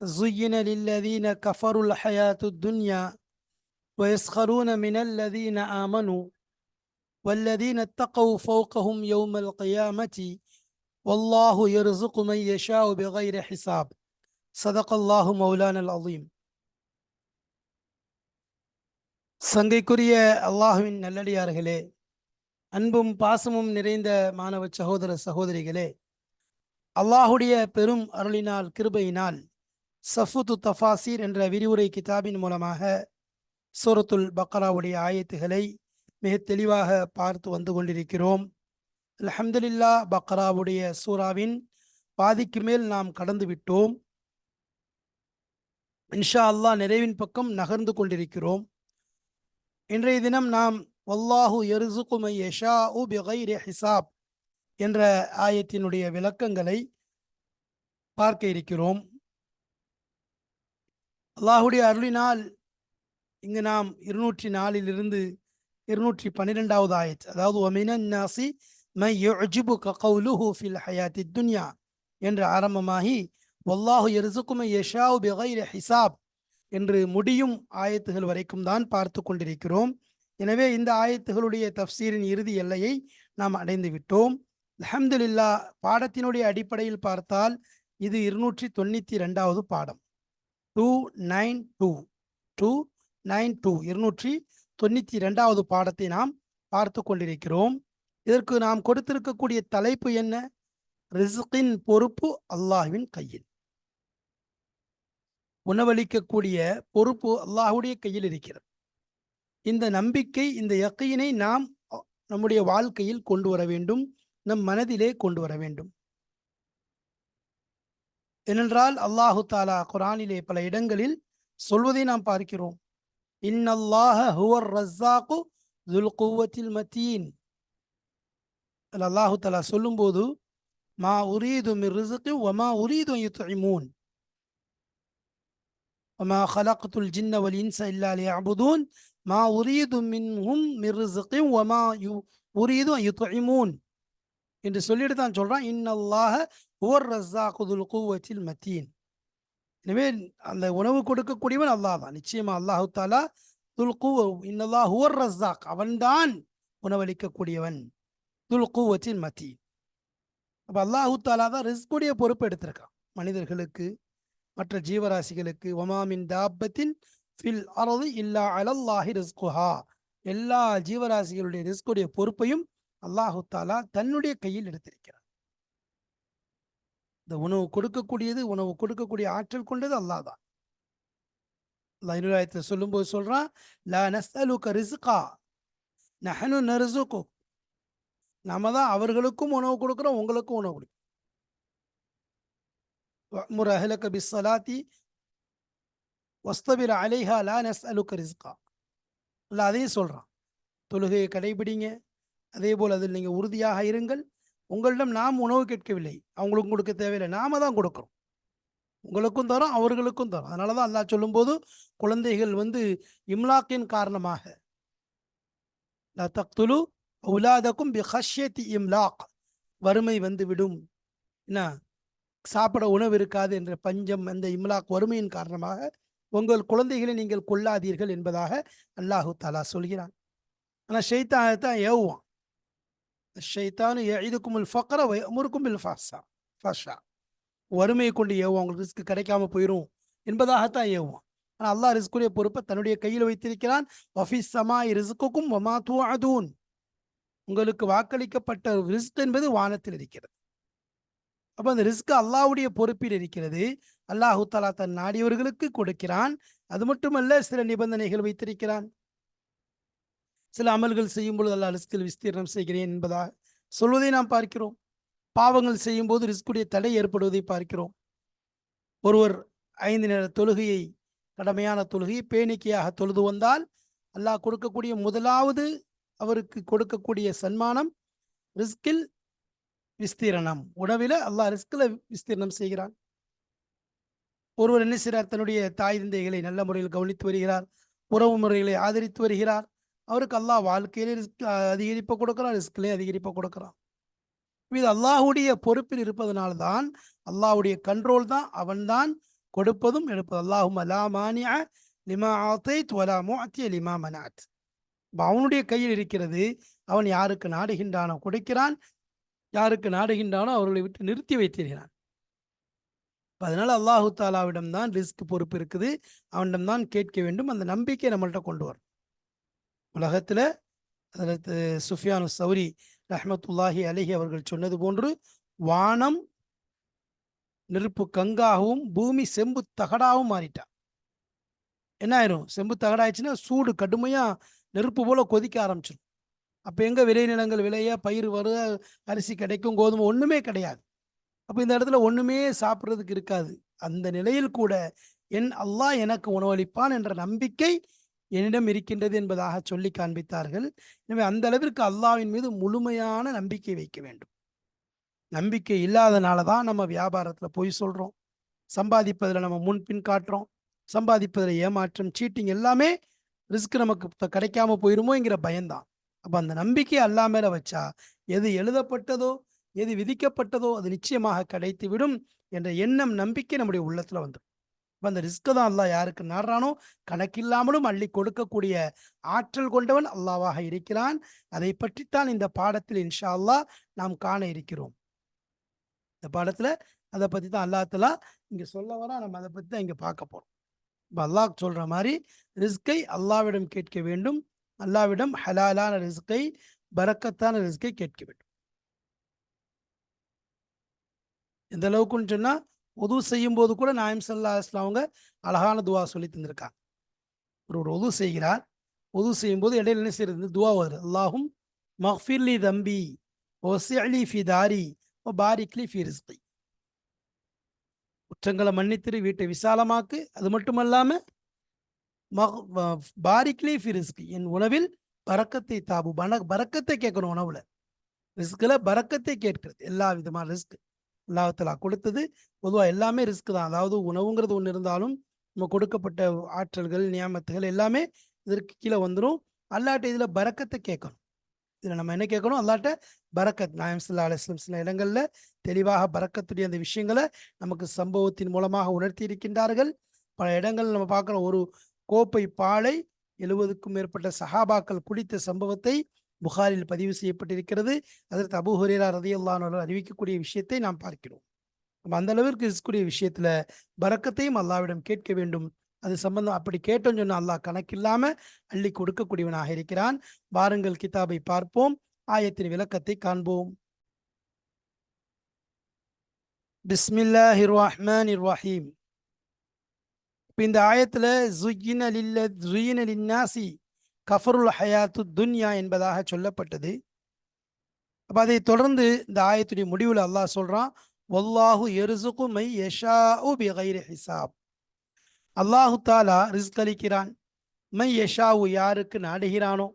زين للذين كفروا الحياة الدنيا ويسخرون من الذين آمنوا والذين اتقوا فوقهم يوم القيامة والله يرزق من يشاء بغير حساب صدق الله مولانا العظيم சங்கைக்குரிய அல்லாஹுவின் நல்லடியார்களே அன்பும் பாசமும் நிறைந்த மாணவ சகோதர சகோதரிகளே அல்லாஹுடைய பெரும் அருளினால் கிருபையினால் சஃபுத்து தஃபாசீர் என்ற விரிவுரை கிதாபின் மூலமாக சூரத்துல் பக்ராவுடைய ஆயத்துகளை மிக தெளிவாக பார்த்து வந்து கொண்டிருக்கிறோம். அலமதுல்லா பக்ராவுடைய சூறாவின் பாதிக்கு மேல் நாம் கடந்து விட்டோம். இன்ஷா அல்லாஹ் நிறைவின் பக்கம் நகர்ந்து கொண்டிருக்கிறோம். இன்றைய தினம் நாம் வல்லாஹு எருசுகுமை யஷா உ பிகைரி ஹிசாப் என்ற ஆயத்தினுடைய விளக்கங்களை பார்க்க இருக்கிறோம். அல்லாஹுடைய அருளினால் இங்கு நாம் இருநூற்றி நாலிலிருந்து இருநூற்றி பன்னிரெண்டாவது ஆயத். அதாவது ஒமினன் நாசி மை யுஜிபு கவுலுஹு ஃபில் ஹயாத்தி துன்யா என்று ஆரம்பமாகி வல்லாஹு எருசுக்குமை யஷாவு பிகைர ஹிசாப் என்று முடியும் ஆயத்துகள் வரைக்கும் தான் பார்த்து கொண்டிருக்கிறோம். எனவே இந்த ஆயத்துகளுடைய தப்சீரின் இறுதி எல்லையை நாம் அடைந்து விட்டோம். அஹமதுல்லா பாடத்தினுடைய அடிப்படையில் பார்த்தால் இது இருநூற்றி தொண்ணூற்றி ரெண்டாவது பாடம். Two nine two two nine two இருநூற்றி தொண்ணூற்றி ரெண்டாவது பாடத்தை நாம் பார்த்து கொண்டிருக்கிறோம். இதற்கு நாம் கொடுத்திருக்கக்கூடிய தலைப்பு என்ன? ரிசுக்கின் பொறுப்பு அல்லாஹ்வின் கையில். உணவளிக்கக்கூடிய பொறுப்பு அல்லாஹுடைய கையில் இருக்கிறது. இந்த நம்பிக்கை இந்த யக்கையினை நாம் நம்முடைய வாழ்க்கையில் கொண்டு வர வேண்டும். நம் மனதிலே கொண்டு வர வேண்டும். ஏனென்றால் அல்லாஹு தாலா குரானிலே பல இடங்களில் சொல்வதை நாம் பார்க்கிறோம் இன்னல்லாஹ ஹுவர் ரஸ்ஸாக்கு துல் குவத்தில் மத்தீன் அல்லாஹு தாலா சொல்லும்போது மா உரீது மிர் ரிசுக்கு வமா உரீது யுத்இமூன் وما خلقت الجن والإنس إلا ليعبدون ما أريد منهم من رزق وما أريد أن يطعمون என்று சொல்லிட்டு தான் சொல்றான் இன்னல்லாஹ ஓர் ரஸ்ஸா குதுல் குவத்தில் மத்தீன் எனவே அந்த உணவு கொடுக்கக்கூடியவன் அல்லாஹ் தான் நிச்சயமா அல்லாஹு தாலா துல் குவ இன்னல்லா ஹுவர் ரஸ்ஸாக் அவன்தான் உணவளிக்கக்கூடியவன் துல் குவத்தில் மத்தீன் அப்போ அல்லாஹு தாலா தான் ரிஸ்குடைய பொறுப்பு எடுத்திருக்கான் மனிதர்களுக்கு மற்ற ஜீவராசிகளுக்கு ஒமாமின் தாபத்தின் ஃபில் அரது இல்லா அலல்லாஹி ரிஸ்குஹா எல்லா ஜீவராசிகளுடைய ரிஸ்குடைய பொறுப்பையும் அல்லாஹு தாலா தன்னுடைய கையில் எடுத்திருக்கிறார். இந்த உணவு கொடுக்கக்கூடியது உணவு கொடுக்கக்கூடிய ஆற்றல் கொண்டது அல்லாஹ் தான். இன்னொரு சொல்லும்போது சொல்றான் லா நஸ்அலுக ரிசுகா நஹனு நரிசுக்கு நாம தான் அவர்களுக்கும் உணவு கொடுக்குறோம் உங்களுக்கும் உணவு கொடுக்கும் வமுர் அஹலக பி சலாத்தி ஒஸ்தபிர அலைஹா லா நஸ் அலுக்க ரிஸ்கா. இல்லை அதையும் சொல்கிறான் தொழுகையை கடைபிடிங்க அதே போல் அதில் நீங்கள் உறுதியாக இருங்கள். உங்களிடம் நாம் உணவு கேட்கவில்லை. அவங்களுக்கும் கொடுக்க தேவையில்லை. நாம தான் கொடுக்குறோம். உங்களுக்கும் தரோம் அவர்களுக்கும் தரோம். அதனால தான் அல்லா சொல்லும்போது குழந்தைகள் வந்து இம்லாக்கின் காரணமாக லா தக்துலு உலாதக்கும் பி இம்லாக். வறுமை வந்து விடும் என்ன? சாப்பிட உணவு இருக்காது என்ற பஞ்சம் அந்த இம்லாக் வறுமையின் காரணமாக உங்கள் குழந்தைகளை நீங்கள் கொள்ளாதீர்கள் என்பதாக அல்லாஹு தாலா சொல்கிறான். ஆனால் ஷெய்தான் தான் ஏவுவான். ஷைத்தானு இதுக்கும் ஃபக்கர அமுருக்கும் பில் ஃபாஷா ஃபாஷா வறுமையை கொண்டு ஏவும் உங்களுக்கு ரிஸ்க் கிடைக்காம போயிடும் என்பதாகத்தான் ஏவும் ஆனால் அல்லாஹ் ரிஸ்குடைய பொறுப்பை தன்னுடைய கையில் வைத்திருக்கிறான். வஃபிஸ் சமாய் ரிஸ்குக்கும் வமா தூ உங்களுக்கு வாக்களிக்கப்பட்ட ரிஸ்க் என்பது வானத்தில் இருக்கிறது. அப்போ அந்த ரிஸ்க் அல்லாஹ்வுடைய பொறுப்பில் இருக்கிறது. அல்லாஹு தாலா தன் நாடியவர்களுக்கு கொடுக்கிறான். அது மட்டுமல்ல சில நிபந்தனைகள் வைத்திருக்கிறான். சில அமல்கள் செய்யும் பொழுது அல்லா ரிஸ்கில் விஸ்தீர்ணம் செய்கிறேன் என்பதாக சொல்வதை நாம் பார்க்கிறோம். பாவங்கள் செய்யும் போது ரிஸ்குடைய தடை ஏற்படுவதை பார்க்கிறோம். ஒருவர் ஐந்து நேர தொழுகையை கடமையான தொழுகை பேணிக்கையாக தொழுது வந்தால் அல்லாஹ் கொடுக்கக்கூடிய முதலாவது அவருக்கு கொடுக்கக்கூடிய சன்மானம் ரிஸ்கில் விஸ்தீரணம். உணவில் அல்லாஹ் ரிஸ்கில் விஸ்தீரணம் செய்கிறான். ஒருவர் என்ன செய்கிறார்? தன்னுடைய தாய் தந்தைகளை நல்ல முறையில் கவனித்து வருகிறார். உறவு முறைகளை ஆதரித்து வருகிறார். அவருக்கு அல்லாஹ் வாழ்க்கையிலே ரிஸ்க் அதிகரிப்பை கொடுக்குறான் ரிஸ்கிலே அதிகரிப்பை கொடுக்குறான். இது அல்லாஹுடைய பொறுப்பில் இருப்பதனால்தான் அல்லாஹுடைய கண்ட்ரோல் தான் அவன்தான் கொடுப்பதும் எடுப்பது. அல்லாஹும் அலா மானிய லிமா ஆத்தை துவலா லிமா மனாத். அவனுடைய கையில் இருக்கிறது அவன் யாருக்கு நாடுகின்றானோ கொடுக்கிறான். யாருக்கு நாடுகின்றானோ அவர்களை விட்டு நிறுத்தி வைத்திருக்கிறான். அதனால் அல்லாஹு தாலாவிடம் தான் ரிஸ்க் பொறுப்பு இருக்குது. அவனிடம் தான் கேட்க வேண்டும். அந்த நம்பிக்கை நம்மள்கிட்ட கொண்டு வரும். உலகத்தில் அதில் சுஃபியானு சௌரி ரஹமத்துல்லாஹி அலஹி அவர்கள் சொன்னது போன்று வானம் நெருப்பு கங்காகவும் பூமி செம்பு தகடாகவும் மாறிட்டான். என்ன ஆயிரும்? செம்பு தகடாயிடுச்சுன்னா சூடு கடுமையாக நெருப்பு போல கொதிக்க ஆரம்பிச்சிடும் அப்போ எங்கே விளைநிலங்கள் விளைய பயிர் வர அரிசி கிடைக்கும் கோதுமை ஒன்றுமே கிடையாது. அப்போ இந்த இடத்துல ஒன்றுமே சாப்பிட்றதுக்கு இருக்காது. அந்த நிலையில் கூட என் அல்லாஹ் எனக்கு உணவளிப்பான் என்ற நம்பிக்கை என்னிடம் இருக்கின்றது என்பதாக சொல்லி காண்பித்தார்கள். எனவே அந்த அளவிற்கு அல்லாவின் மீது முழுமையான நம்பிக்கை வைக்க வேண்டும். நம்பிக்கை இல்லாதனால தான் நம்ம வியாபாரத்தில் பொய் சொல்கிறோம் சம்பாதிப்பதில் நம்ம முன்பின் காட்டுறோம். சம்பாதிப்பதில் ஏமாற்றம் சீட்டிங் எல்லாமே ரிஸ்க் நமக்கு கிடைக்காம போயிருமோங்கிற பயம்தான். அப்போ அந்த நம்பிக்கை அல்லா மேலே வச்சா எது எழுதப்பட்டதோ எது விதிக்கப்பட்டதோ அது நிச்சயமாக கிடைத்து விடும் என்ற எண்ணம் நம்பிக்கை நம்முடைய உள்ளத்தில் வந்துடும். இப்போ அந்த ரிஸ்க்கு தான் அல்லாஹ் யாருக்கு நாடுறானோ? கணக்கில்லாமலும் அள்ளி கொடுக்கக்கூடிய ஆற்றல் கொண்டவன் அல்லாவாக இருக்கிறான். அதை பற்றித்தான் இந்த பாடத்தில் இன்ஷா அல்லாஹ் நாம் காண இருக்கிறோம். இந்த பாடத்தில் அதை பற்றி தான் அல்லாத்தலா இங்கே சொல்ல வரா நம்ம அதை பற்றி தான் இங்கே பார்க்க போகிறோம் இப்போ அல்லாஹ் சொல்கிற மாதிரி ரிஸ்கை அல்லாவிடம் கேட்க வேண்டும். அல்லாவிடம் ஹலாலான ரிஸ்கை பறக்கத்தான ரிஸ்கை கேட்க வேண்டும். எந்த அளவுக்குன்னு சொன்னால் உதவு செய்யும் போது கூட நாயம் சல்லா இஸ்லாம் அவங்க அழகான துவா சொல்லி தந்திருக்காங்க. ஒரு ஒரு உது செய்கிறார். உது செய்யும் போது இடையில என்ன செய்யறது? துவா வருது. அல்லாஹும் மஹ்ஃபிர்லி தம்பி ஒசிஅலி ஃபி தாரி ஓ பாரிக்லி ஃபி ரிஸ்கி. குற்றங்களை மன்னித்திரு வீட்டை விசாலமாக்கு. அது மட்டும் இல்லாமல் பாரிக்லி ஃபி ரிஸ்கி. என் உணவில் பறக்கத்தை தாபு பண பறக்கத்தை கேட்கணும் உணவில். ரிஸ்கில் பறக்கத்தை கேட்கிறது. எல்லா விதமான ரிஸ்க். அல்லாஹலா கொடுத்தது பொதுவாக எல்லாமே ரிஸ்க் தான். அதாவது உணவுங்கிறது ஒன்று இருந்தாலும் நம்ம கொடுக்கப்பட்ட ஆற்றல்கள் நியமத்துகள் எல்லாமே இதற்கு கீழே வந்துடும் அல்லாட்ட இதில் பறக்கத்தை கேட்கணும். இதில் நம்ம என்ன கேட்கணும்? அல்லாட்ட பறக்கத் நாயம் சல்லா அலுவலம் சில இடங்களில் தெளிவாக பறக்கத்துடைய அந்த விஷயங்களை நமக்கு சம்பவத்தின் மூலமாக உணர்த்தி இருக்கின்றார்கள். பல இடங்கள் நம்ம பார்க்குறோம் ஒரு கோப்பை பாலை எழுபதுக்கும் மேற்பட்ட சஹாபாக்கள் குடித்த சம்பவத்தை புகாரில் பதிவு செய்யப்பட்டிருக்கிறது. அதற்கு அபு ஹுரேரா ரதியுல்லானவர்கள் அறிவிக்கக்கூடிய விஷயத்தை நாம் பார்க்கிறோம். நம்ம அந்த அளவிற்கு இருக்கக்கூடிய விஷயத்துல பறக்கத்தையும் அல்லாவிடம் கேட்க வேண்டும். அது சம்பந்தம் அப்படி கேட்டோம் சொன்ன அல்லாஹ் கணக்கில்லாம அள்ளி கொடுக்கக்கூடியவனாக இருக்கிறான். வாருங்கள் கிதாபை பார்ப்போம். ஆயத்தின் விளக்கத்தை காண்போம். பிஸ்மில்லாஹிர் ரஹ்மானிர் ரஹீம் இந்த ஆயத்துல ஜுயின லில்ல ஜுயின லின்னாசி கஃபருல் ஹயாத்து துன்யா என்பதாக சொல்லப்பட்டது. அப்போ அதை தொடர்ந்து இந்த ஆயத்துடைய முடிவில் அல்லாஹ் சொல்கிறான் ஒல்லாஹு எருசுக்கு மை யஷா பி கைரி ஹிசாப். அல்லாஹு தாலா ரிஸ்க் அளிக்கிறான். மை யஷாவு யாருக்கு நாடுகிறானோ?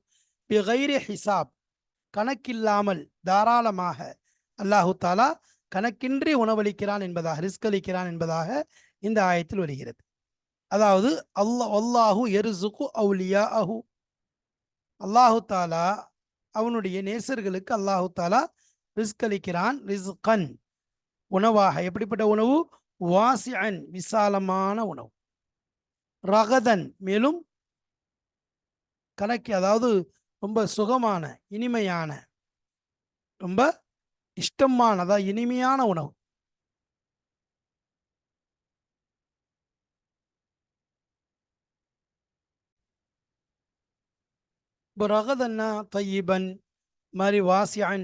பிகைரி ஹிசாப். கணக்கில்லாமல் தாராளமாக அல்லாஹு தாலா கணக்கின்றி உணவளிக்கிறான் என்பதாக ரிஸ்க் அளிக்கிறான் என்பதாக இந்த ஆயத்தில் வருகிறது. அதாவது அல்லாஹ் அல்லாஹு எருசுக்கு அவுலியா அஹு அல்லாஹு தாலா அவனுடைய நேசர்களுக்கு அல்லாஹு தாலா ரிஸ்க் அளிக்கிறான் ரிஸ்கன். உணவாக எப்படிப்பட்ட உணவு? வாசியன் விசாலமான உணவு. ரகதன் மேலும் கணக்கு அதாவது ரொம்ப சுகமான இனிமையான ரொம்ப இஷ்டமானதா இனிமையான உணவு. இப்போ ரகதன்னா தையிபன் மாதிரி வாசியன்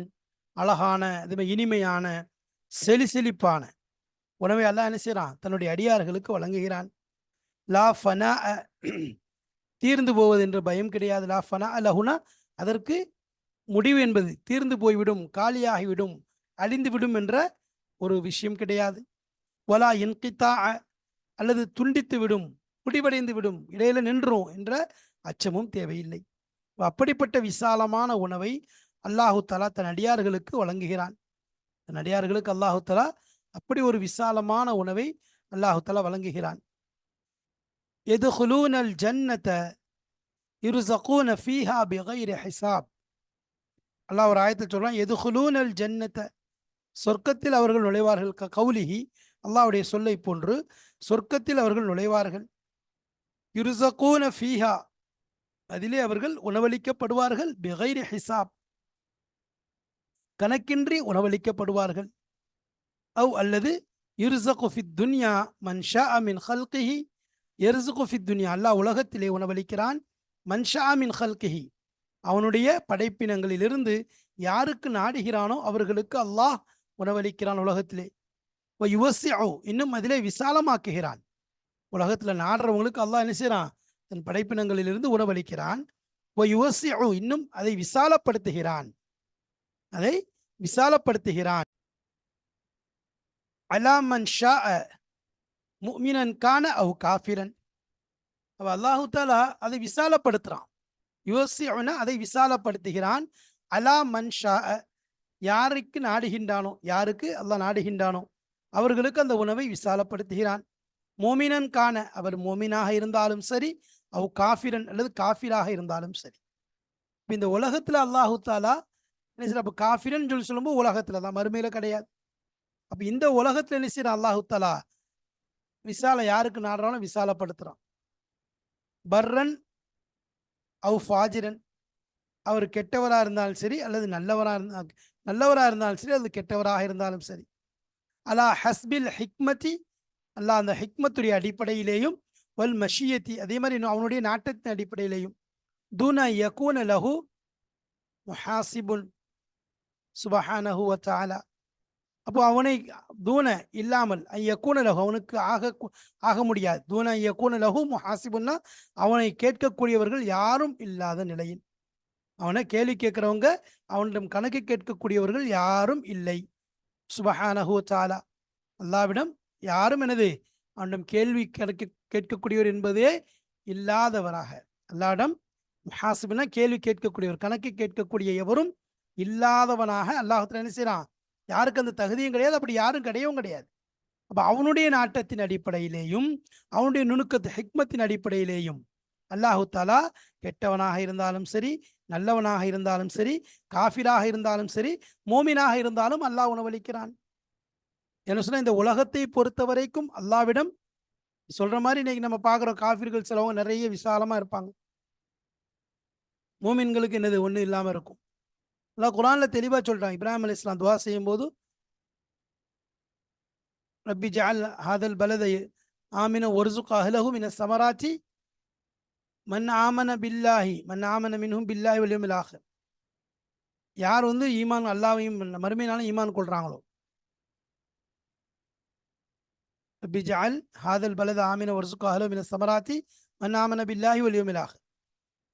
அழகான இதுமாதிரி இனிமையான செலிசெலிப்பான. உணவை எல்லாம் என்ன செய்கிறான் தன்னுடைய அடியார்களுக்கு வழங்குகிறான். லா ஃபனா தீர்ந்து போவது என்று பயம் கிடையாது. லா ஃபனா லஹுனா அதற்கு முடிவு என்பது தீர்ந்து போய்விடும் காலியாகிவிடும் அழிந்துவிடும் என்ற ஒரு விஷயம் கிடையாது. ஒலா இன்கித்தா அல்லது துண்டித்து விடும் முடிவடைந்து விடும் இடையில நின்றோம் என்ற அச்சமும் தேவையில்லை. அப்படிப்பட்ட விசாலமான உணவை அல்லாஹு தலா தன் அடியார்களுக்கு வழங்குகிறான். தன் அடியார்களுக்கு அல்லாஹு தலா அப்படி ஒரு விசாலமான உணவை அல்லாஹு தலா வழங்குகிறான். எதுகுலூனல் ஜன்னத்தை இருசகூன ஃபீஹா பிகைர ஹிசாப். அல்லாஹ் ஒரு ஆயத்தை எது ஹுலூனல் ஜென்னத்தை சொர்க்கத்தில் அவர்கள் நுழைவார்கள் க கௌலிஹி அல்லாவுடைய சொல்லை போன்று சொர்க்கத்தில் அவர்கள் நுழைவார்கள். இருசகூன ஃபீஹா அதிலே அவர்கள் உணவளிக்கப்படுவார்கள். பெகைரி ஹிசாப். கணக்கின்றி உணவளிக்கப்படுவார்கள். அவ் அல்லது யுர்சகு துன்யா மன்ஷா அமின் ஹல்கிஹி எர்சுகுஃபித் துன்யா அல்லாஹ் உலகத்திலே உணவளிக்கிறான். மன்ஷா அமின் ஹல்கிஹி அவனுடைய படைப்பினங்களிலிருந்து யாருக்கு நாடுகிறானோ அவர்களுக்கு அல்லாஹ் உணவளிக்கிறான் உலகத்திலே. யுவசியோ இன்னும் அதிலே விசாலமாக்குகிறான். உலகத்துல நாடுறவங்களுக்கு அல்லாஹ் என்ன செய்கிறான் தன் படைப்பினங்களிலிருந்து உணவளிக்கிறான். இன்னும் அதை விசாலப்படுத்துகிறான். அதை விசாலப்படுத்துகிறான். அலாமன் ஷா முமினன் கான அவ் காஃபிரன். அவ அல்லாஹு தாலா அதை விசாலப்படுத்துறான். யோசியவன அதை விசாலப்படுத்துகிறான். அலா மன் ஷா யாருக்கு நாடுகின்றானோ யாருக்கு அல்லாஹ் நாடுகின்றானோ அவர்களுக்கு அந்த உணவை விசாலப்படுத்துகிறான். மோமினன் காண அவர் மோமினாக இருந்தாலும் சரி அவ் காஃபிரன் அல்லது காஃபிராக இருந்தாலும் சரி. இந்த உலகத்தில் அல்லாஹு தாலா என்ன செய்யற அப்போ காஃபிரன் சொல்லி சொல்லும்போது உலகத்தில் தான் மறுமையில் கிடையாது. அப்போ இந்த உலகத்தில் என்ன செய்யற அல்லாஹு தாலா விசால யாருக்கு நாடுறானோ விசாலப்படுத்துகிறான் பர்ரன் அவ் ஃபாஜிரன். அவர் கெட்டவராக இருந்தாலும் சரி அல்லது நல்லவராக இருந்தா நல்லவராக இருந்தாலும் சரி அல்லது கெட்டவராக இருந்தாலும் சரி. அலா ஹஸ்பில் ஹிக்மதி அல்லாஹ் அந்த ஹிக்மத்துடைய அடிப்படையிலேயும் வல் மஷியத்தி அதே மாதிரி அவனுடைய நாட்டத்தின் அடிப்படையிலையும். தூன யகூன லஹு முஹாசிபுன் சுபஹானஹு வத்தாலா அப்போ அவனை தூன இல்லாமல் ஐயக்கூன லகு அவனுக்கு ஆக ஆக முடியாது. தூன ஐயக்கூன லகு முஹாசிபுன்னா அவனை கேட்கக்கூடியவர்கள் யாரும் இல்லாத நிலையில். அவனை கேள்வி கேட்குறவங்க அவனிடம் கணக்கு கேட்கக்கூடியவர்கள் யாரும் இல்லை. சுபஹானஹு தாலா அல்லாவிடம் யாரும் எனது அவனிடம் கேள்வி கணக்கு கேட்கக்கூடியவர் என்பதே இல்லாதவராக. அல்லாடம் ஹாசிபினா கேள்வி கேட்கக்கூடியவர் கணக்கு கேட்கக்கூடிய எவரும் இல்லாதவனாக அல்லாஹத்தில் என்ன செய்கிறான் யாருக்கு அந்த தகுதியும் கிடையாது அப்படி யாரும் கிடையவும் கிடையாது. அப்போ அவனுடைய நாட்டத்தின் அடிப்படையிலேயும் அவனுடைய நுணுக்கத்து ஹிக்மத்தின் அடிப்படையிலேயும் அல்லாஹு தாலா கெட்டவனாக இருந்தாலும் சரி நல்லவனாக இருந்தாலும் சரி காஃபிராக இருந்தாலும் சரி மோமினாக இருந்தாலும் அல்லாஹ் உணவளிக்கிறான். என்ன சொன்னால் இந்த உலகத்தை பொறுத்த வரைக்கும் அல்லாவிடம் சொல்கிற மாதிரி இன்னைக்கு நம்ம பார்க்குறோம் காஃபிர்கள் சிலவங்க நிறைய விசாலமாக இருப்பாங்க. மூமின்களுக்கு என்னது ஒன்றும் இல்லாமல் இருக்கும். அல்லா குரானில் தெளிவாக சொல்கிறாங்க இப்ராஹிம் அலி இஸ்லாம் துவா செய்யும் போது ரப்பி ஜால் ஹாதல் பலதை ஆமின ஒருசுக் அஹ்லஹு மின சமராச்சி மன் ஆமன பில்லாஹி மன் ஆமன மின்ஹும் பில்லாஹி வலியும் ஆஹர். யார் வந்து ஈமான் அல்லாவையும் மறுமையினாலும் ஈமான் கொள்கிறாங்களோ ரப்பி ஜால் ஹாதல் பலத ஆமின ஒர்சுக் அஹலோ மின சமராத்தி மன்னாமன பில்லாஹி வலியுமில்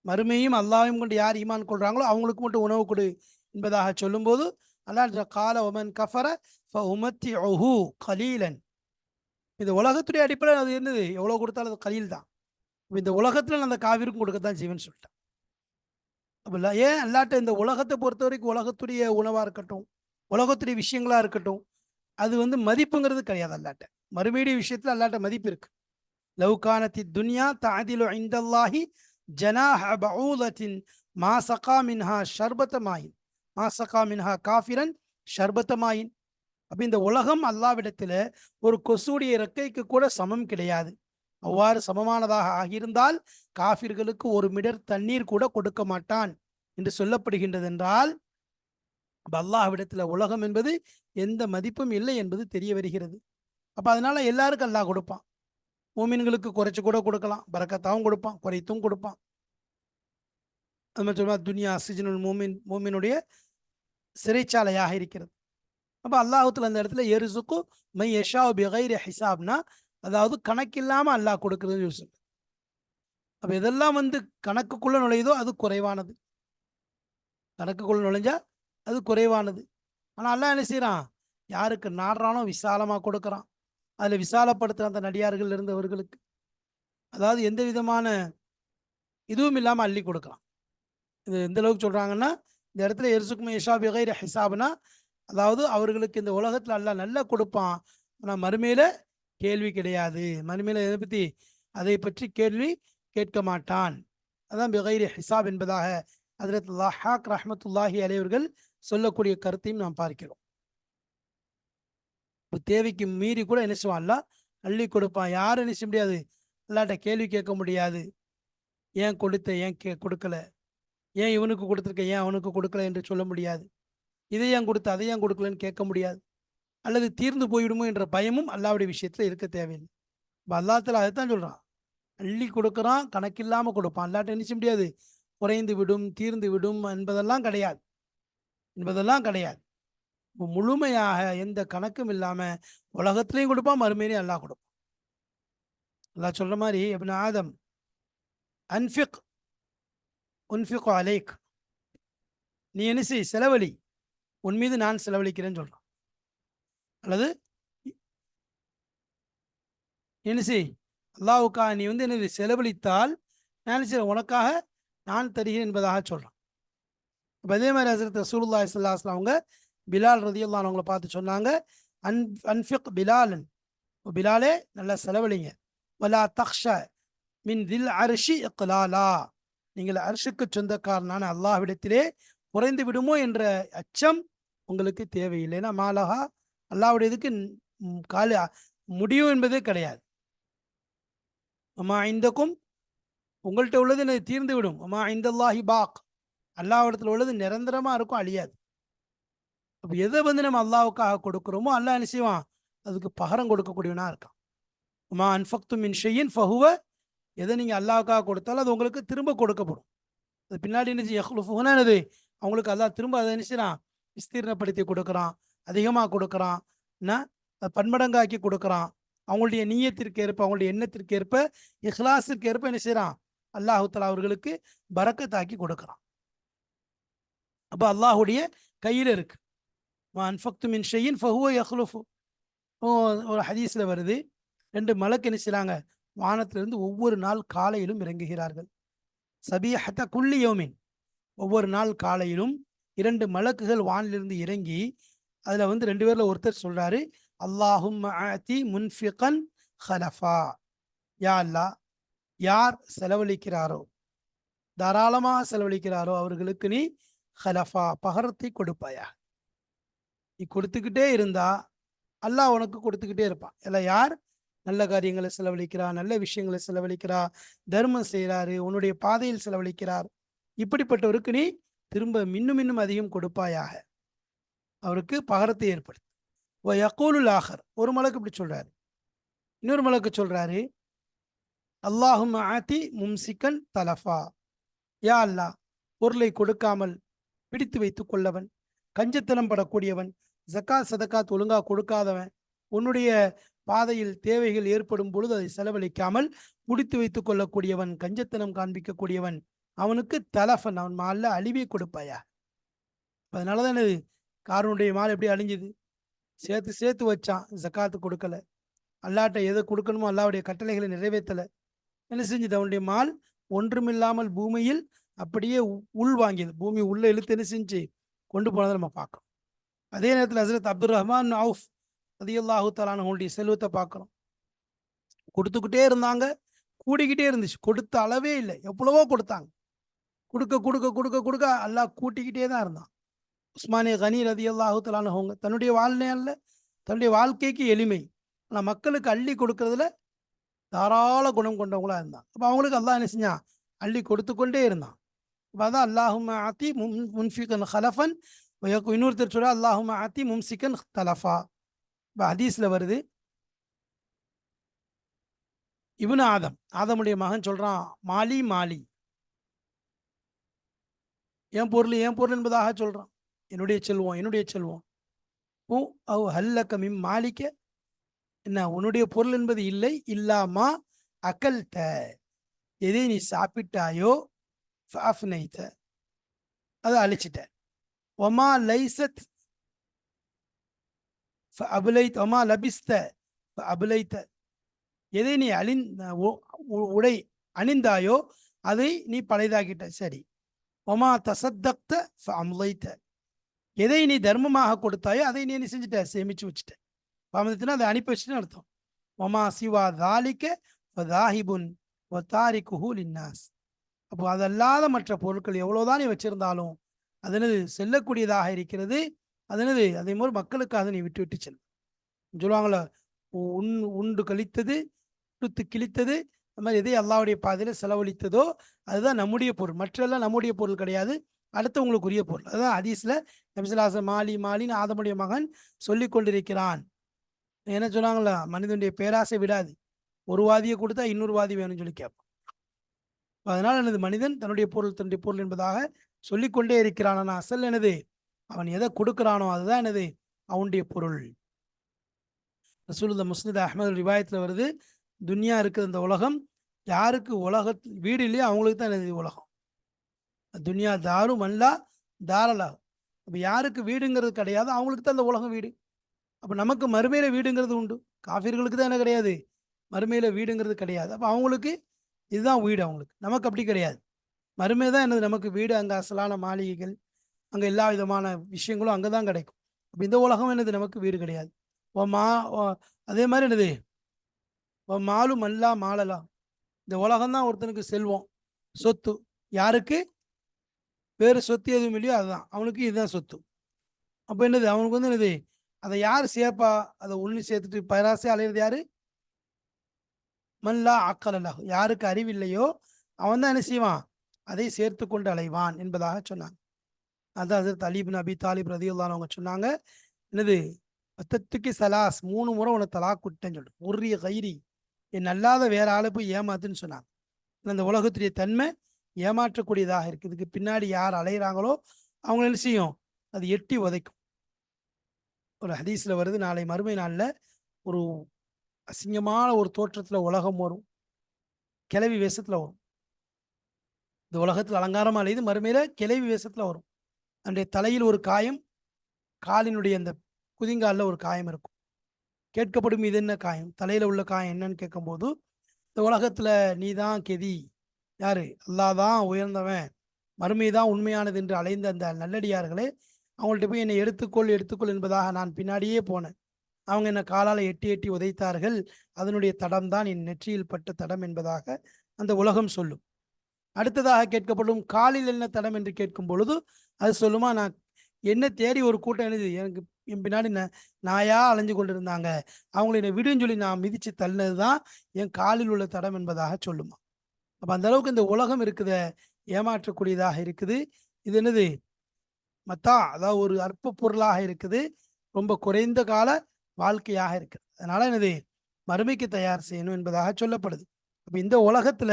மறுமையும் அல்லாவையும் கொண்டு யார் ஈமான் கொள்றாங்களோ அவங்களுக்கு மட்டும் உணவு கொடு என்பதாக சொல்லும்போது அல்லாஹ் கால ஒமன் கஃபர உமத்தி ஒஹு கலீலன். இந்த உலகத்துடைய அடிப்படையில் அது என்னது? எவ்வளோ கொடுத்தாலும் அது கலீல் தான். இந்த உலகத்தில் அந்த காவிருக்கும் கொடுக்கத்தான் செய்வேன்னு சொல்லிட்டேன். அப்ப ஏன் அல்லாட்ட இந்த உலகத்தை பொறுத்த வரைக்கும் உலகத்துடைய உணவாக இருக்கட்டும் உலகத்துடைய விஷயங்களாக இருக்கட்டும் அது வந்து மதிப்புங்கிறது கிடையாது அல்லாட்ட. மறுமையுடைய விஷயத்துல அல்லாட்ட மதிப்பு இருக்கு. லவ்கானத்தி துன்யா தாதிலு ஐந்தல்லாஹி ஜனாஹ பஊலத்தின் மா சகா மின்ஹா ஷர்பத்தமாயின் மா சகா மின்ஹா காஃபிரன் ஷர்பத்தமாயின் அப்போ இந்த உலகம் அல்லாவிடத்தில் ஒரு கொசுடைய இறக்கைக்கு கூட சமம் கிடையாது. அவ்வாறு சமமானதாக ஆகியிருந்தால் காஃபிர்களுக்கு ஒரு மிடர் தண்ணீர் கூட கொடுக்க மாட்டான் என்று சொல்லப்படுகின்றது என்றால் அப்ப அல்லாஹ்விடத்துல உலகம் என்பது எந்த மதிப்பும் இல்லை என்பது தெரிய வருகிறது. அப்போ அதனால் எல்லாருக்கும் அல்லாஹ் கொடுப்பான். மூமின்களுக்கு குறைச்சி கூட கொடுக்கலாம். பறக்கத்தாவும் கொடுப்பான். குறைத்தும் கொடுப்பான். அது மட்டும் இல்லாமல் துனியா சிஜனுல் மூமின் மூமினுடைய சிறைச்சாலையாக இருக்கிறது. அப்போ அல்லாஹத்தில் அந்த இடத்துல எரிசுக்கு மை யஷா பிகைர் ஹிசாப்னா அதாவது கணக்கில்லாமல் அல்லாஹ் கொடுக்குறதுன்னு யூஸ் அப்போ இதெல்லாம் வந்து கணக்குக்குள்ளே நுழையுதோ அது குறைவானது. கணக்குக்குள்ளே நுழைஞ்சா அது குறைவானது. ஆனால் அல்லாஹ் என்ன செய்கிறான் யாருக்கு நாடுறானோ விசாலமாக கொடுக்குறான். அதில் விசாலப்படுத்துகிற அந்த நடிகார்கள் இருந்தவர்களுக்கு. அதாவது எந்த விதமான இதுவும் இல்லாமல் அள்ளி கொடுக்குறான் இது எந்த அளவுக்கு சொல்கிறாங்கன்னா இந்த இடத்துல எரிசுக்குமே இஷா ஹிசாப்னா அதாவது அவர்களுக்கு இந்த உலகத்தில் அல்லாஹ் நல்லா கொடுப்பான். ஆனால் மறுமையில் கேள்வி கிடையாது. மறுமையில் எதை பற்றி அதை பற்றி கேள்வி கேட்க மாட்டான். அதான் பிகைரி ஹிசாப் என்பதாக ஹதரத் லஹாக் ரஹமத்துல்லாஹி அலைவர்கள் சொல்லக்கூடிய கருத்தையும் நாம் பார்க்கிறோம். இப்போ தேவைக்கு மீறி கூட என்ன செய்வான்? அல்லா அள்ளி கொடுப்பான். யாரும் என்ன செய்ய முடியாது? அல்லாட்ட கேள்வி கேட்க முடியாது. ஏன் கொடுத்த? ஏன் கே கொடுக்கல? ஏன் இவனுக்கு கொடுத்துருக்க? ஏன் அவனுக்கு கொடுக்கல என்று சொல்ல முடியாது. இதை ஏன் கொடுத்த? அதை ஏன் கொடுக்கலன்னு கேட்க முடியாது. அல்லது தீர்ந்து போயிடுமோ என்ற பயமும் அல்லாவுடைய விஷயத்தில் இருக்க தேவையில்லை. இப்போ அல்லாத்தில் அதைத்தான் சொல்கிறான் அள்ளி கொடுக்குறான் கணக்கில்லாமல் கொடுப்பான். அல்லாட்ட என்ன செய்ய முடியாது? குறைந்து விடும் தீர்ந்து விடும் என்பதெல்லாம் கிடையாது. என்பதெல்லாம் கிடையாது. இப்போ முழுமையாக எந்த கணக்கும் இல்லாமல் உலகத்துலேயும் கொடுப்பான் மறுமையிலையும் எல்லாம் கொடுப்பான். எல்லாம் சொல்கிற மாதிரி எப்படின்னா ஆதம் அன்ஃபிக் உன்ஃபிக் அலேக். நீ என்ன செய்? செலவழி. உன் மீது நான் செலவழிக்கிறேன்னு சொல்கிறான் அல்லது என்ன செய்? அல்லாவுக்கா நீ வந்து என்ன செலவழித்தால் நான் என்ன உனக்காக நான் தருகிறேன் என்பதாக சொல்கிறான் இப்போ அதே மாதிரி ஹசரத் ரசூலுல்லா ஸல்லல்லாஹு அவங்க பிலால் ரதியுல்லான் அவங்கள பார்த்து சொன்னாங்க அன் அன்ஃபிக் பிலாலன். ஓ பிலாலே நல்லா செலவழிங்க. வலா தக்ஷ மின் தில் அரிஷி இக்லாலா. நீங்கள் அரிசுக்கு சொந்தக்காரனான அல்லாஹ்விடத்திலே குறைந்து விடுமோ என்ற அச்சம் உங்களுக்கு தேவையில்லை. ஏன்னா மாலஹா அல்லாவுடையதுக்கு இதுக்கு முடியும் என்பதே கிடையாது. அம்மா ஐந்தக்கும் உங்கள்கிட்ட உள்ளது என்ன தீர்ந்து விடும். அம்மா இந்தல்லாஹி பாக். அல்லாவிடத்தில் உள்ளது நிரந்தரமாக இருக்கும் அழியாது. அப்போ எதை வந்து நம்ம அல்லாவுக்காக கொடுக்குறோமோ அல்லாஹ் என்ன செய்வான்? அதுக்கு பகரம் கொடுக்கக்கூடியவனா இருக்கான். அம்மா அன்ஃபக்து மின் ஷெயின் ஃபஹுவ. எதை நீங்கள் அல்லாவுக்காக கொடுத்தாலும் அது உங்களுக்கு திரும்ப கொடுக்கப்படும். அது பின்னாடி என்ன எஹ்லுஃபுனா என்னது? அவங்களுக்கு அல்லாஹ் திரும்ப அதை என்ன செய்யறான் விஸ்தீர்ணப்படுத்தி கொடுக்குறான் அதிகமாக கொடுக்குறான் என்ன? அது பன்மடங்காக்கி கொடுக்குறான். அவங்களுடைய நீயத்திற்கு ஏற்ப அவங்களுடைய எண்ணத்திற்கு ஏற்ப இஹ்லாஸிற்கு ஏற்ப என்ன செய்கிறான் அல்லாஹுத்தலா அவர்களுக்கு அவர்களுக்கு பரக்கத்தாக்கி கொடுக்குறான். அப்போ அல்லாஹுடைய கையில் இருக்கு. அன்ஃபக்து மின் ஷெயின் ஃபஹுவோ யஹ்லுஃபு. ஒரு ஹதீஸில் வருது. ரெண்டு மலக்கு என்ன செய்றாங்க? வானத்திலிருந்து ஒவ்வொரு நாள் காலையிலும் இறங்குகிறார்கள். சபீஹத்த குல்லி யோமின். ஒவ்வொரு நாள் காலையிலும் இரண்டு மலக்குகள் வானிலிருந்து இறங்கி அதில் வந்து ரெண்டு பேரில் ஒருத்தர் சொல்கிறாரு அல்லாஹும் முன்ஃபிகன் ஹலஃபா. யா அல்லாஹ் யார் செலவழிக்கிறாரோ? தாராளமாக செலவழிக்கிறாரோ? அவர்களுக்கு நீ ஹலஃபா பகரத்தை கொடுப்பாயா? நீ கொடுத்துக்கிட்டே இருந்தா அல்லாஹ் உனக்கு கொடுத்துக்கிட்டே இருப்பான். இல்லை யார்? நல்ல காரியங்களை செலவழிக்கிறா நல்ல விஷயங்களை செலவழிக்கிறா தர்மம் செய்கிறாரு உன்னுடைய பாதையில் செலவழிக்கிறார். இப்படிப்பட்டவருக்கு நீ திரும்ப மின்னும் இன்னும் அதிகம் கொடுப்பாயாக. அவருக்கு பகரத்தை ஏற்படுத்து. ஓ யக்கூலுல் ஆஹர். ஒரு மலக்கு இப்படி சொல்றாரு. இன்னொரு மலக்கு சொல்றாரு. அல்லாஹும் ஆத்தி மும்சிக்கன் தலஃபா. யா அல்லாஹ் பொருளை கொடுக்காமல் பிடித்து வைத்து கொள்ளவன் கஞ்சத்தனம் படக்கூடியவன் ஜக்காத் சதக்காத் ஒழுங்கா கொடுக்காதவன் உன்னுடைய பாதையில் தேவைகள் ஏற்படும் பொழுது அதை செலவழிக்காமல் முடித்து வைத்துக் கொள்ளக்கூடியவன் கஞ்சத்தனம் காண்பிக்கக்கூடியவன் அவனுக்கு தலஃபன் அவன் மால்ல அழிவே கொடுப்பாயா? அதனாலதான் என்னது காரனுடைய மால் எப்படி அழிஞ்சுது? சேர்த்து சேர்த்து வச்சான் ஜக்காத்து கொடுக்கல. அல்லாட்ட எதை கொடுக்கணுமோ அல்லாவுடைய கட்டளைகளை நிறைவேற்றலை என்ன செஞ்சது? அவனுடைய மால் ஒன்றுமில்லாமல் பூமியில் அப்படியே உள் வாங்கியது. பூமி உள்ள இழுத்து என்ன செஞ்சு? கொண்டு போனதை நம்ம பார்க்கணும் அதே நேரத்தில் ஹசரத் அப்துல் ரஹ்மான் அவுஃப் ரதியல்லாஹு தலானவங்களுடைய செல்வத்தை பார்க்குறோம். கொடுத்துக்கிட்டே இருந்தாங்க. கூடிக்கிட்டே இருந்துச்சு. கொடுத்த அளவே இல்லை. எவ்வளவோ கொடுத்தாங்க. கொடுக்க கொடுக்க கொடுக்க கொடுக்க எல்லாம் கூட்டிக்கிட்டே தான் இருந்தான். உஸ்மானிய கனி ரதியல்லாஹு தலானவங்க தன்னுடைய வாழ்நாளில் தன்னுடைய வாழ்க்கைக்கு எளிமை. ஆனால் மக்களுக்கு அள்ளி கொடுக்கறதுல தாராள குணம் கொண்டவங்களா இருந்தான். அப்போ அவங்களுக்கு அல்லாஹ் என்ன செஞ்சான்? அள்ளி கொடுத்து கொண்டே இருந்தான். அப்போ அதான் அல்லாஹும் ஆத்தி முன் முன்ஃபிகன் ஹலஃபன். இன்னொரு இன்னொருத்தர் சொல்ற அல்லாஹும் ஆத்தி மும்சிக்கன் தலஃபா. இப்போ ஹதீஸ்ல வருது. இவனு ஆதம் ஆதமுடைய மகன் சொல்றான் மாலி மாலி. என் பொருள் என் பொருள் என்பதாக சொல்றான். என்னுடைய செல்வம் என்னுடைய செல்வம். ஓ அவ் ஹல்லக்க மிம் மாலிக்க என்ன உன்னுடைய பொருள் என்பது இல்லை இல்லாமா? அகல்த எதை நீ சாப்பிட்டாயோ? ஃபாஃப்னைத்த அதை அழிச்சிட்ட. ஒமா லைசத். அபுலைத் ஒமா லபிஸ்த. அபுலைத்த எதை நீ அழிந்த உ- உடை அணிந்தாயோ? அதை நீ பழைதாக்கிட்ட சரி. ஒமா தசத்தக்த. அமுலைத்த எதை நீ தர்மமாக கொடுத்தாயோ? அதை நீ என்ன செஞ்சுட்ட? சேமிச்சு வச்சுட்ட. பாமதத்தினா அதை அனுப்பி வச்சுன்னு அர்த்தம். ஒமா சிவா தாலிக்க தாஹிபுன் ஒத்தாரிக்குஹு லின்னாஸ். அப்போ அதல்லாத மற்ற பொருட்கள் எவ்வளோதான் நீ வச்சிருந்தாலும் அதனது செல்லக்கூடியதாக இருக்கிறது. அதனது அதே மாதிரி மக்களுக்காக நீ விட்டு விட்டு செல். சொல்லுவாங்களே உண் உண்டு கழித்தது உடுத்து கிழித்தது அது மாதிரி எதை அல்லாவுடைய பாதையில் செலவழித்ததோ அதுதான் நம்முடைய பொருள். மற்றெல்லாம் நம்முடைய பொருள் கிடையாது. அடுத்தவங்களுக்குரிய பொருள். அதுதான் ஹதீஸ்ல நபிசுல்லாச மாலி மாலின்னு ஆதமுடைய மகன் சொல்லி கொண்டிருக்கிறான். என்ன சொன்னாங்களா மனிதனுடைய பேராசை விடாது. ஒரு வாதியை கொடுத்தா இன்னொரு வாதி வேணும்னு சொல்லி கேட்பான். அதனால் எனது மனிதன் தன்னுடைய பொருள் தன்னுடைய பொருள் என்பதாக சொல்லிக்கொண்டே இருக்கிறான் ஆனால் அசல் எனது அவன் எதை கொடுக்கிறானோ அதுதான் எனது அவனுடைய பொருள். ரசூலுல்லா முஸ்லித் அஹமது ரிவாயத்தில் வருது துன்யா இருக்குது இந்த உலகம். யாருக்கு உலக வீடு இல்லையோ அவங்களுக்கு தான் எனது உலகம். துன்யா தாரும் அல்லா தாரலா. அப்போ யாருக்கு வீடுங்கிறது கிடையாது அவங்களுக்கு தான் அந்த உலகம் வீடு. அப்போ நமக்கு மறுமையில் வீடுங்கிறது உண்டு. காஃபிர்களுக்கு தான் என்ன கிடையாது? மறுமையில் வீடுங்கிறது கிடையாது. அப்போ அவங்களுக்கு இதுதான் வீடு அவங்களுக்கு. நமக்கு அப்படி கிடையாது. மறுமை தான் என்னது? நமக்கு வீடு அங்கே அசலான மாளிகைகள் அங்கே எல்லா விதமான விஷயங்களும் அங்கே தான் கிடைக்கும். அப்போ இந்த உலகம் என்னது? நமக்கு வீடு கிடையாது. ஓ மா ஓ- அதே மாதிரி என்னது? ஓ மாலும் அல்லா மாலலாம் இந்த உலகம் தான் ஒருத்தனுக்கு செல்வம் சொத்து. யாருக்கு? வேறு சொத்து எதுவும் இல்லையோ அதுதான். அவனுக்கு இதுதான் சொத்து. அப்போ என்னது? அவனுக்கு வந்து என்னது? அதை யார் சேர்ப்பா? அதை ஒன்று சேர்த்துட்டு பராசே அலையிறது யாரு? மல்லா ஆக்கல் அல்லாஹ் யாருக்கு அறிவில்லையோ அவன் தான் என்ன செய்வான்? அதை சேர்த்து கொண்டு அலைவான் என்பதாக சொன்னாங்க. அதான் அது தலீப் நபி தாலிப் ரதி அவங்க சொன்னாங்க. என்னது? பத்தத்துக்கு சலாஸ் மூணு முறை உன்னை தலா குட்டேன்னு சொல்லிட்டு. உரிய கைரி என் அல்லாத வேற ஆளை போய் ஏமாத்துன்னு சொன்னாங்க. அந்த இந்த உலகத்துடைய தன்மை ஏமாற்றக்கூடியதாக இருக்கு இதுக்கு பின்னாடி யார் அலையிறாங்களோ அவங்கள என்ன செய்யும்? அது எட்டி உதைக்கும். ஒரு ஹதீஸில் வருது நாளை மறுமை நாளில் ஒரு அசிங்கமான ஒரு தோற்றத்தில் உலகம் வரும். கிளவி வேஷத்தில் வரும். இந்த உலகத்தில் அலங்காரமாக அலையுது மறுமையில் கிளவி வேஷத்தில் வரும். அதனுடைய தலையில் ஒரு காயம் காலினுடைய அந்த குதிங்காலில் ஒரு காயம் இருக்கும். கேட்கப்படும் இது என்ன காயம்? தலையில் உள்ள காயம் என்னன்னு கேட்கும்போது இந்த உலகத்தில் நீ தான் கெதி. யார்? அல்லாஹ் தான் உயர்ந்தவன். மறுமை தான் உண்மையானது என்று அலைந்த அந்த நல்லடியார்களே அவங்கள்ட்ட போய் என்னை எடுத்துக்கொள் எடுத்துக்கொள் என்பதாக நான் பின்னாடியே போனேன். அவங்க என்னை காலால் எட்டி எட்டி உதைத்தார்கள். அதனுடைய தடம் தான் என் நெற்றியில் பட்ட தடம் என்பதாக அந்த உலகம் சொல்லும். அடுத்ததாக கேட்கப்படும் காலில் என்ன தடம் என்று கேட்கும் பொழுது அது சொல்லுமா நான் என்ன தேடி ஒரு கூட்டம் எழுது எனக்கு என் பின்னாடி ந- நாயா அலைஞ்சு கொண்டிருந்தாங்க. அவங்கள என்னை விடுன்னு சொல்லி நான் மிதித்து தள்ளினது தான் என் காலில் உள்ள தடம் என்பதாக சொல்லுமா. அப்போ அந்த அளவுக்கு இந்த உலகம் இருக்குத ஏமாற்றக்கூடியதாக இருக்குது. இது என்னது? மத்தா அதாவது ஒரு அற்ப பொருளாக இருக்குது ரொம்ப குறைந்த கால வாழ்க்கையாக இருக்குது. அதனால என்னது மறுமைக்கு தயார் செய்யணும் என்பதாக சொல்லப்படுது. அப்ப இந்த உலகத்துல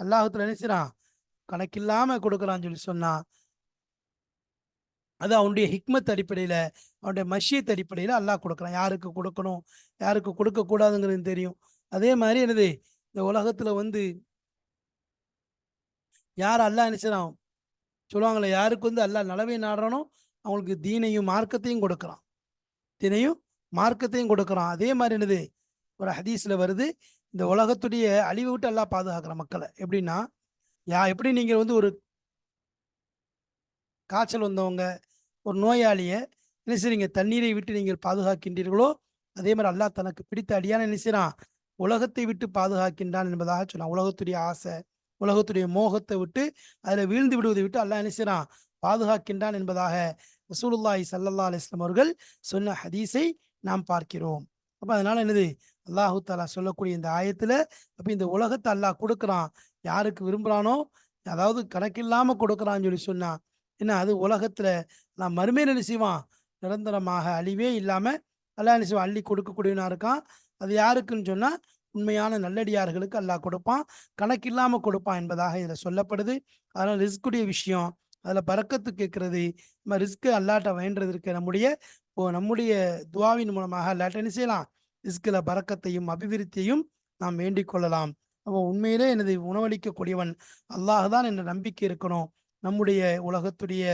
அல்லாஹத்துல என்ன கணக்கில்லாம கொடுக்கலான்னு சொல்லி சொன்னா அது அவனுடைய ஹிக்மத் அடிப்படையில அவனுடைய மஷியத் அடிப்படையில அல்லாஹ் கொடுக்கலாம் யாருக்கு கொடுக்கணும் யாருக்கு கொடுக்க கூடாதுங்கிறது தெரியும். அதே மாதிரி என்னது இந்த உலகத்துல வந்து யார் அல்லாஹ் நினைச்சிடான் சொல்லுவாங்களே யாருக்கு வந்து அல்லாஹ் நலவை நாடுறானோ அவங்களுக்கு தீனையும் மார்க்கத்தையும் கொடுக்குறான். தீனையும் மார்க்கத்தையும் கொடுக்குறான். அதே மாதிரி என்னது? ஒரு ஹதீஸில் வருது இந்த உலகத்துடைய அழிவை விட்டு எல்லாம் பாதுகாக்கிற மக்களை. எப்படின்னா யா எப்படி நீங்கள் வந்து ஒரு காய்ச்சல் வந்தவங்க ஒரு நோயாளியை என்ன செய்றீங்க தண்ணீரை விட்டு நீங்கள் பாதுகாக்கின்றீர்களோ அதே மாதிரி அல்லாஹ் தனக்கு பிடித்த அடியான என்ன செய்கிறான் உலகத்தை விட்டு பாதுகாக்கின்றான் என்பதாக சொன்னான். உலகத்துடைய ஆசை உலகத்துடைய மோகத்தை விட்டு அதில் வீழ்ந்து விடுவதை விட்டு அல்லாஹ் என்ன செய்கிறான் பாதுகாக்கின்றான் என்பதாக ரசூலுல்லாஹி சல்லல்லா அலிஸ்லாம் அவர்கள் சொன்ன ஹதீஸை நாம் பார்க்கிறோம். அப்போ அதனால் என்னது? அல்லாஹு தாலா சொல்லக்கூடிய இந்த ஆயத்தில் அப்போ இந்த உலகத்தை அல்லாஹ் கொடுக்குறான். யாருக்கு விரும்புகிறானோ அதாவது கணக்கில்லாமல் கொடுக்குறான்னு சொல்லி சொன்னான் என்ன அது உலகத்தில் நான் மறுமையில என்ன செய்வான்? நிரந்தரமாக அழிவே இல்லாமல் அல்லாஹ் என்ன செய்வான்? அள்ளி கொடுக்கக்கூடியவனாக இருக்கான். அது யாருக்குன்னு சொன்னால் உண்மையான நல்லடியார்களுக்கு அல்லாஹ் கொடுப்பான். கணக்கில்லாமல் கொடுப்பான் என்பதாக இதில் சொல்லப்படுது. அதனால் ரிஸ்குடைய விஷயம் அதில் பறக்கத்து கேட்கறது நம்ம ரிஸ்க்கு அல்லாட்ட வேண்டது இருக்க. நம்முடைய இப்போ நம்முடைய துவாவின் மூலமாக அல்லாட்ட என்ன செய்யலாம்? ரிஸ்கில் பறக்கத்தையும் அபிவிருத்தியையும் நாம் வேண்டிக் கொள்ளலாம். அப்போ உண்மையிலே எனது உணவளிக்கக்கூடியவன் அல்லாஹ் தான் என்ற நம்பிக்கை இருக்கணும். நம்முடைய உலகத்துடைய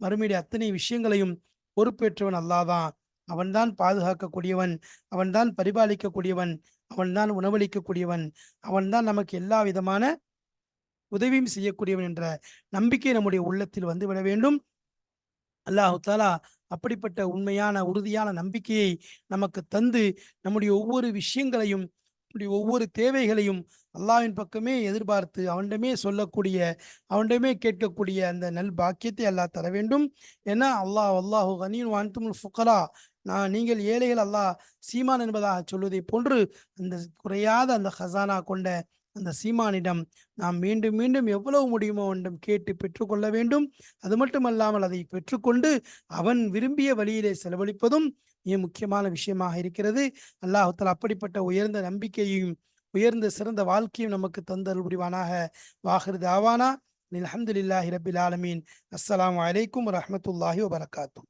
மறுமையுடைய அத்தனை விஷயங்களையும் பொறுப்பேற்றவன் அல்லாதான் அவன்தான் பாதுகாக்கக்கூடியவன் அவன்தான் பரிபாலிக்கக்கூடியவன் அவன்தான் உணவளிக்கக்கூடியவன். அவன்தான் நமக்கு எல்லா விதமான உதவியும் செய்யக்கூடியவன் என்ற நம்பிக்கை நம்முடைய உள்ளத்தில் வந்துவிட வேண்டும். அல்லாஹு தாலா அப்படிப்பட்ட உண்மையான உறுதியான நம்பிக்கையை நமக்கு தந்து நம்முடைய ஒவ்வொரு விஷயங்களையும் நம்முடைய ஒவ்வொரு தேவைகளையும் அல்லாவின் பக்கமே எதிர்பார்த்து அவன்டமே சொல்லக்கூடிய அவன்டமே கேட்கக்கூடிய அந்த நல் பாக்கியத்தை அல்லாஹ் தர வேண்டும். ஏன்னா அல்லாஹ் அல்லாஹு கனியும் வான்துமுல் ஃபுக்கலா நான் நீங்கள் ஏழைகள் அல்லாஹ் சீமான் என்பதாக சொல்வதை போன்று அந்த குறையாத அந்த ஹசானா கொண்ட அந்த சீமானிடம் நாம் மீண்டும் மீண்டும் எவ்வளவு முடியுமோ என்றும் கேட்டு பெற்றுக்கொள்ள வேண்டும். அது மட்டுமல்லாமல் அதை பெற்றுக்கொண்டு அவன் விரும்பிய வழியிலே செலவழிப்பதும் மிக முக்கியமான விஷயமாக இருக்கிறது. அல்லாஹால அப்படிப்பட்ட உயர்ந்த நம்பிக்கையையும் உயர்ந்த சிறந்த வாழ்க்கையும் நமக்கு தந்தல் புரிவானாக. வாகிறது ஆவானா அல்ஹம்துலில்லாஹி ரபில் ஆலமீன். அஸ்லாம் அலைக்கும் வரமத்துல்லாஹி வபரகாத்துஹ்.